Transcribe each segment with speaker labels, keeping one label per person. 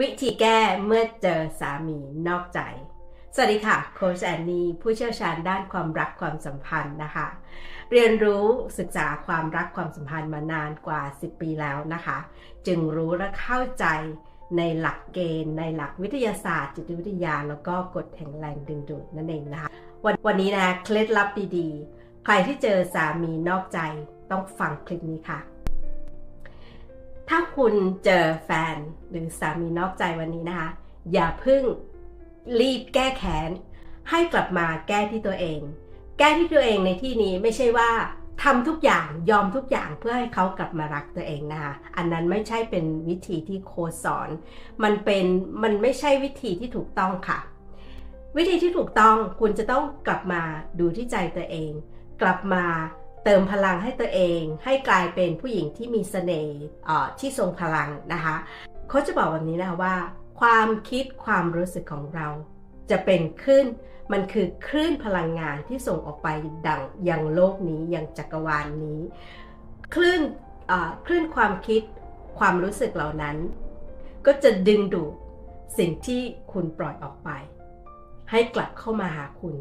Speaker 1: วิธีแก้เมื่อเจอสามีนอกใจ สวัสดีค่ะ โคชแอนนี่ผู้เชี่ยวชาญด้านความรักความสัมพันธ์นะคะ เรียนรู้ศึกษาความรักความสัมพันธ์มานานกว่า 10 ปีแล้วนะคะ จึงรู้และเข้าใจในหลักเกณฑ์ ในหลักวิทยาศาสตร์ จิตวิทยา แล้วก็กฎแห่งแรงดึงดูดนั่นเองนะคะวันวันนี้นะเคล็ดลับดีๆ ใครที่เจอสามีนอกใจต้องฟังคลิปนี้ค่ะ ถ้าคุณเจอแฟนหรือสามีนอกใจวันนี้นะคะ อย่าเพิ่งรีบแก้แค้น ให้กลับมาแก้ที่ตัวเอง แก้ที่ตัวเองในที่นี้ไม่ใช่ว่าทำทุกอย่างยอมทุกอย่างเพื่อให้เขากลับมารักตัวเองนะคะ อันนั้นไม่ใช่เป็นวิธีที่โคสอน มันเป็นมันไม่ใช่วิธีที่ถูกต้องค่ะ วิธีที่ถูกต้องคุณจะต้องกลับมาดูที่ใจตัวเอง กลับมา เติมพลังให้ตัวเอง ให้กลายเป็นผู้หญิงที่มีเสน่ห์ที่ทรงพลังนะคะเขาจะบอกแบบนี้นะคะว่า ความคิดความรู้สึกของเรา จะเป็นขึ้นมันคือคลื่นพลังงานที่ส่งออกไปดังยังโลกนี้ยังจักรวาลนนี้คลื่นคลื่นความคิดความรู้สึกเหล่านั้น ก็จะดึงดูดสิ่งที่คุณปล่อยออกไป ให้กลับเข้ามาหาคุณ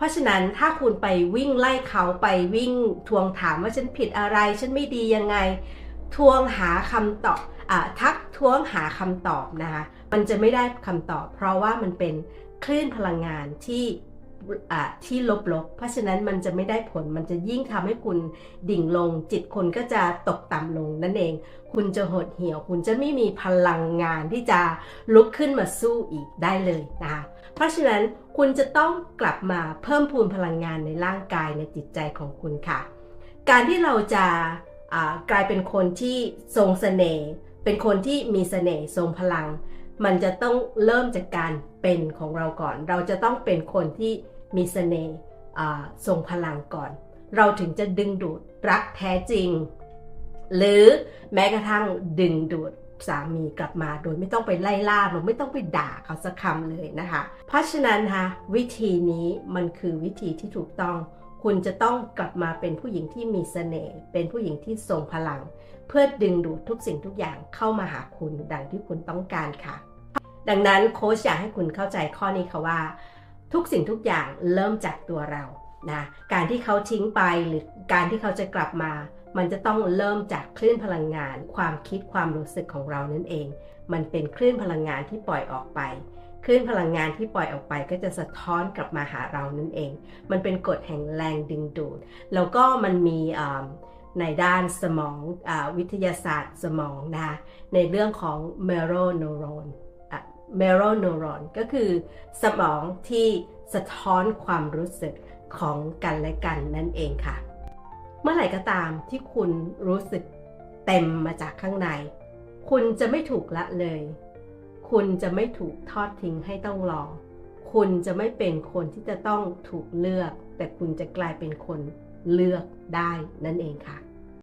Speaker 1: เพราะฉะนั้นถ้าคุณไปวิ่งไล่เขาไปวิ่งทวงถามว่าฉันผิดอะไร ฉันไม่ดียังไง ทวงหาคำตอบอทักท้วงหาคำตอบนะคะมันจะไม่ได้คำตอบ เพราะว่ามันเป็นคลื่นพลังงานที่ที่ลบๆ เพราะฉะนั้นมันจะไม่ได้ผล มันจะยิ่งทำให้คุณดิ่งลง จิตคนก็จะตกต่ำลงนั่นเอง คุณจะหดเหี่ยว คุณจะไม่มีพลังงานที่จะลุกขึ้นมาสู้อีกได้เลยนะคะ ราะฉะนั้นคุณจะต้องกลับมาเพิ่มพูนพลังงานในร่างกายในจิตใจของคุณค่ะ การที่เราจะกลายเป็นคนที่ทรงเสน่ห์เป็นคนที่มีเสน่ห์ทรงพลัง มันจะต้องเริ่มจากการเป็นของเราก่อน เราจะต้องเป็นคนที่มีเสน่ห์ทรงพลังก่อน เราถึงจะดึงดูดรักแท้จริง หรือแม้กระทั่งดึงดูด สามีกลับมาโดยไม่ต้องไปไล่ล่าเราไม่ต้องไปด่าเขาสักคำเลยนะคะ เพราะฉะนั้นคะวิธีนี้มันคือวิธีที่ถูกต้อง คุณจะต้องกลับมาเป็นผู้หญิงที่มีเสน่ห์เป็นผู้หญิงที่ทรงพลัง เพื่อดึงดูดทุกสิ่งทุกอย่างเข้ามาหาคุณดังที่คุณต้องการค่ะ ดังนั้นโค้ชอยากให้คุณเข้าใจข้อนี้ค่ะว่า ทุกสิ่งทุกอย่างเริ่มจากตัวเรา นะการที่เขาทิ้งไปหรือการที่เขาจะกลับมา มันจะต้องเริ่มจากคลื่นพลังงาน ความคิดความรู้สึกของเรานั่นเอง มันเป็นคลื่นพลังงานที่ปล่อยออกไปคลื่นพลังงานที่ปล่อยออกไปก็จะสะท้อนกลับมาหาเรานั่นเอง มันเป็นกฎแห่งแรงดึงดูด แล้วก็มันมีในด้านสมองอวิทยาศาสตร์สมองนะ ในเรื่องของ mirror neuron mirror neuron ก็คือสมองที่สะท้อนความรู้สึก ของกันและกันนั่นเองค่ะ เมื่อไหร่ก็ตามที่คุณรู้สึกเต็มมาจากข้างใน คุณจะไม่ถูกละเลย คุณจะไม่ถูกทอดทิ้งให้ต้องรอ คุณจะไม่เป็นคนที่จะต้องถูกเลือก แต่คุณจะกลายเป็นคนเลือกได้นั่นเองค่ะ